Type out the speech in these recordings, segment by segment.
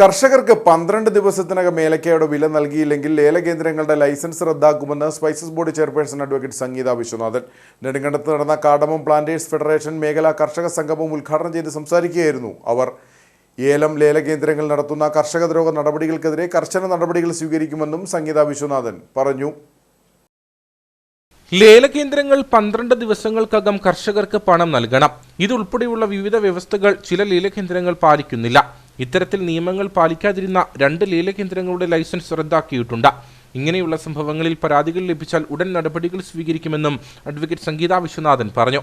കർഷകർക്ക് പന്ത്രണ്ട് ദിവസത്തിനകം ഏലക്കയുടെ വില നൽകിയില്ലെങ്കിൽ ലേലകേന്ദ്രങ്ങളുടെ license റദ്ദാക്കുമെന്ന് spices board chairperson advocate Sangeetha Viswanathan. നെടുങ്കണ്ടത്ത് നടന്ന കാടമം പ്ലാന്റേഴ്സ് ഫെഡറേഷൻ മേഖലാ കർഷക സംഗമം ഉദ്ഘാടനം ചെയ്ത് സംസാരിക്കുകയായിരുന്നു അവർ. ഏലം ലേലകേന്ദ്രങ്ങൾ നടത്തുന്ന കർഷകദ്രോഹ നടപടികൾക്കെതിരെ കർശന നടപടികൾ സ്വീകരിക്കുമെന്നും സംഗീത വിശ്വനാഥൻ പറഞ്ഞു. ലേലകേന്ദ്രങ്ങൾ പന്ത്രണ്ട് ദിവസങ്ങൾക്കകം കർഷകർക്ക് പണം നൽകണം. ഇതുൾപ്പെടെയുള്ള വിവിധ വ്യവസ്ഥകൾ ചില ലേലകേന്ദ്രങ്ങൾ പാലിക്കുന്നില്ല. ഇത്തരത്തിൽ നിയമങ്ങൾ പാലിക്കാതിരുന്ന രണ്ട് ലേലകേന്ദ്രങ്ങളുടെ ലൈസൻസ് റദ്ദാക്കിയിട്ടുണ്ട്. ഇങ്ങനെയുള്ള സംഭവങ്ങളിൽ പരാതികൾ ലഭിച്ചാൽ ഉടൻ നടപടികൾ സ്വീകരിക്കുമെന്നും അഡ്വക്കേറ്റ് സംഗീത വിശ്വനാഥൻ പറഞ്ഞു.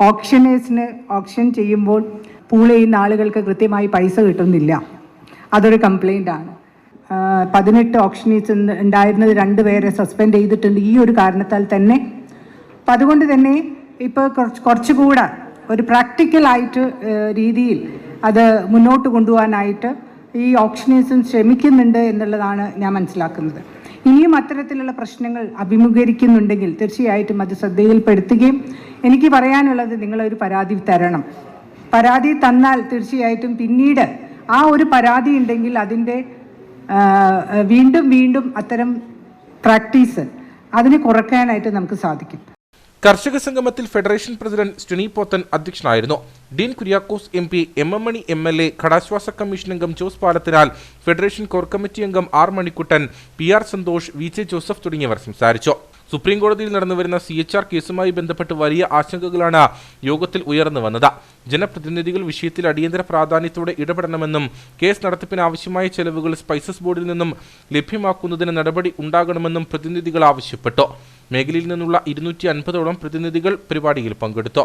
ഓപ്ഷനേഴ്സിന് ഓപ്ഷൻ ചെയ്യുമ്പോൾ പൂൾ ചെയ്യുന്ന ആളുകൾക്ക് കൃത്യമായി പൈസ കിട്ടുന്നില്ല. അതൊരു കംപ്ലൈന്റ് ആണ്. പതിനെട്ട് ഓപ്ഷനീസ് ഉണ്ടായിരുന്നത് രണ്ട് പേരെ സസ്പെൻഡ് ചെയ്തിട്ടുണ്ട്. ഈ ഒരു കാരണത്താൽ തന്നെ. അപ്പം അതുകൊണ്ട് തന്നെ ഇപ്പോൾ കുറച്ച് കുറച്ചുകൂടെ ഒരു പ്രാക്ടിക്കലായിട്ട് രീതിയിൽ അത് മുന്നോട്ട് കൊണ്ടുപോകാനായിട്ട് ഈ ഓപ്ഷനേഴ്സും ശ്രമിക്കുന്നുണ്ട് എന്നുള്ളതാണ് ഞാൻ മനസ്സിലാക്കുന്നത്. ഇനിയും അത്തരത്തിലുള്ള പ്രശ്നങ്ങൾ അഭിമുഖീകരിക്കുന്നുണ്ടെങ്കിൽ തീർച്ചയായിട്ടും അത് ശ്രദ്ധയിൽപ്പെടുത്തുകയും എനിക്ക് പറയാനുള്ളത് നിങ്ങളൊരു പരാതി തരണം. പരാതി തന്നാൽ തീർച്ചയായിട്ടും പിന്നീട് ആ ഒരു പരാതി ഉണ്ടെങ്കിൽ അതിന്റെ വീണ്ടും വീണ്ടും അത്തരം പ്രാക്ടീസ് അതിനെ കുറയ്ക്കാനായിട്ട് നമുക്ക് സാധിക്കും. കർഷക സംഗമത്തിൽ ഫെഡറേഷൻ പ്രസിഡന്റ് സ്റ്റുനി പോത്തൻ അധ്യക്ഷനായിരുന്നു. Dean Kuriakose M P M M Mani M L A കടാശ്വാസ commission അംഗം Jose Palathinal federation core committee അംഗം R Manikkuttan P R Santhosh V J Joseph തുടങ്ങിയവർ സംസാരിച്ചു. സുപ്രീം കോടതിയിൽ നടന്നുവരുന്ന സി എച്ച് ആർ കേസുമായി ബന്ധപ്പെട്ട് വലിയ ആശങ്കകളാണ് യോഗത്തിൽ ഉയർന്നു വന്നത്. ജനപ്രതിനിധികൾ വിഷയത്തിൽ അടിയന്തര പ്രാധാന്യത്തോടെ ഇടപെടണമെന്നും കേസ് നടത്തിപ്പിന് ആവശ്യമായ ചെലവുകൾ സ്പൈസസ് ബോർഡിൽ നിന്നും ലഭ്യമാക്കുന്നതിന് നടപടി ഉണ്ടാകണമെന്നും പ്രതിനിധികൾ ആവശ്യപ്പെട്ടു. മേഖലയിൽ നിന്നുള്ള ഇരുന്നൂറ്റി അൻപതോളം പ്രതിനിധികൾ പരിപാടിയിൽ പങ്കെടുത്തു